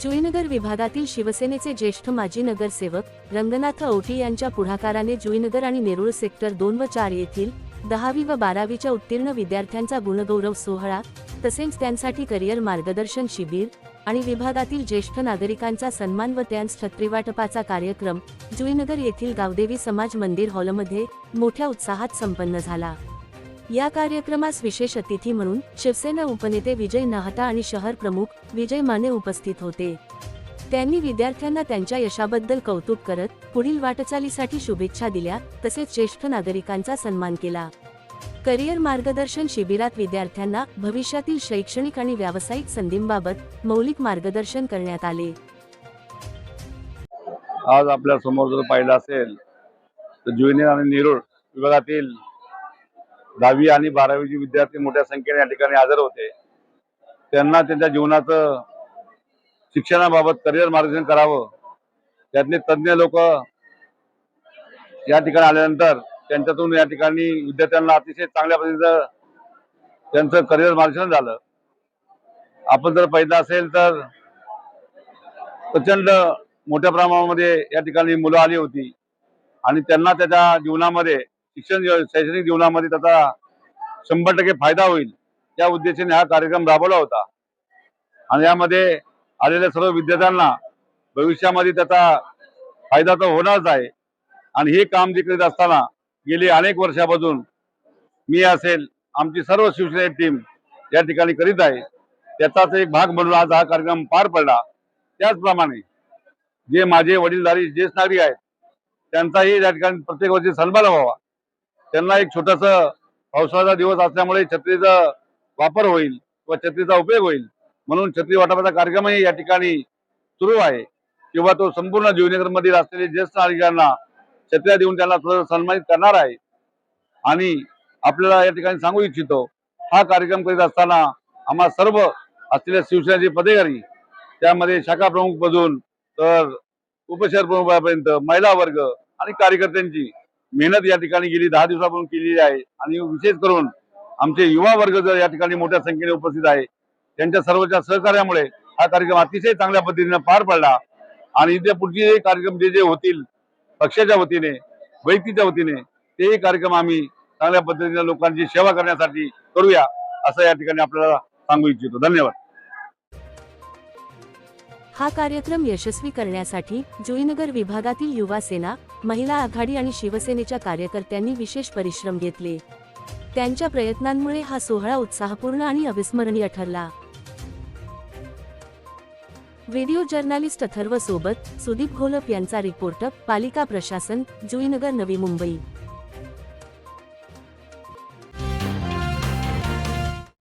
जुईनगर विभागातील शिवसेनेचे ज्येष्ठ माजी नगरसेवक रंगनाथ औटी यांच्या पुढाकाराने जुईनगर आणि नेरुळ सेक्टर दोन व चार येथील दहावी व बारावीच्या उत्तीर्ण विद्यार्थ्यांचा गुणगौरव सोहळा तसेच त्यांसाठी करिअर मार्गदर्शन शिबिर आणि विभागातील ज्येष्ठ नागरिकांचा सन्मान व त्यांस छत्रीवाटपाचा कार्यक्रम जुईनगर येथील गावदेवी समाज मंदिर हॉलमध्ये मोठ्या उत्साहात संपन्न झाला. या कार्यक्रमास विशेष अतिथी म्हणून शिवसेना उपनेते विजय नाहटा आणि शहर प्रमुख विजय माने उपस्थित होते. त्यांनी विद्यार्थ्यांना त्यांच्या यशाबद्दल कौतुक करत पुढील वाटचालीसाठी शुभेच्छा दिल्या तसेच ज्येष्ठ नागरिकांचा सन्मान केला. करिअर मार्गदर्शन शिबिरात विद्यार्थ्यांना भविष्यातील शैक्षणिक आणि व्यावसायिक संधींबाबत मौलिक मार्गदर्शन करण्यात आले. आज आपल्यासमोर जर पाहिलं असेल तर जुनियर आणि नेरूळ विभागातील दहावी आणि बारावीचे विद्यार्थी मोठ्या संख्येने या ठिकाणी हजर होते त्यांना त्यांच्या जीवनाचं शिक्षणाबाबत करिअर मार्गदर्शन करावं त्यातले तज्ज्ञ लोक या ठिकाणी आल्यानंतर त्यांच्यातून या ठिकाणी विद्यार्थ्यांना अतिशय चांगल्या पद्धतीचं त्यांचं करिअर मार्गदर्शन झालं. आपण जर पाहिलं असेल तर प्रचंड मोठ्या प्रमाणामध्ये या ठिकाणी मुलं आली होती आणि त्यांना त्याच्या जीवनामध्ये शिक्षण शैक्षणिक जीवनामध्ये त्याचा शंभर टक्के फायदा होईल. त्या उद्देशाने हा कार्यक्रम राबवला होता. आणि यामध्ये आलेल्या सर्व विद्यार्थ्यांना भविष्यामध्ये त्याचा फायदा तर होणारच आहे. आणि हे काम जे करीत असताना गेली अनेक वर्षापासून मी असेल आमची सर्व शिवसेना टीम या ठिकाणी करीत आहे. त्याचाच एक भाग म्हणून आज हा कार्यक्रम पार पडला. त्याचप्रमाणे जे माझे वडीलधारी ज्येष्ठ नागरिक आहेत त्यांचाही या ठिकाणी प्रत्येक वर्षी सन्मान व्हावा. त्यांना एक छोटस पावसाळ्याचा दिवस असल्यामुळे छत्रीचा वापर होईल व छत्रीचा उपयोग होईल. म्हणून छत्री वाटपाचा कार्यक्रमही या ठिकाणी सुरू आहे. किंवा तो संपूर्ण जुनीनगर मधील असलेले ज्येष्ठ नागरिकांना छत्र्या देऊन त्यांना सन्मानित करणार आहे. आणि आपल्याला या ठिकाणी सांगू इच्छितो हा कार्यक्रम करीत असताना आम्हा सर्व असलेल्या शिवसेनेचे पदेकारी त्यामध्ये शाखा प्रमुख मधून तर उपशहर प्रमुखापर्यंत महिला वर्ग आणि कार्यकर्त्यांची मेहनत या ठिकाणी गेली दहा दिवसापासून केलेली आहे. आणि विशेष करून आमचे युवा वर्ग जर या ठिकाणी मोठ्या संख्येने उपस्थित आहे त्यांच्या सर्वच्या सहकार्यामुळे हा कार्यक्रम अतिशय चांगल्या पद्धतीने पार पडला. आणि इथे पुढचे कार्यक्रम जे जे होतील पक्षाच्या वतीने व्यक्तीच्या वतीने तेही कार्यक्रम आम्ही चांगल्या पद्धतीने लोकांची सेवा करण्यासाठी करूया असं या ठिकाणी आपल्याला सांगू इच्छितो. धन्यवाद. हा कार्यक्रम यशस्वी करण्यासाठी जुईनगर विभागातील युवा सेना महिला आघाडी आणि शिवसेनेच्या कार्यकर्त्यांनी विशेष परिश्रम घेतले. त्यांच्या प्रयत्नांमुळे हा सोहळा उत्साहपूर्ण आणि अविस्मरणीय ठरला. व्हिडिओ जर्नालिस्ट अथर्व सोबत सुदीप घोलप यांचा रिपोर्ट पालिका प्रशासन जुईनगर नवी मुंबई.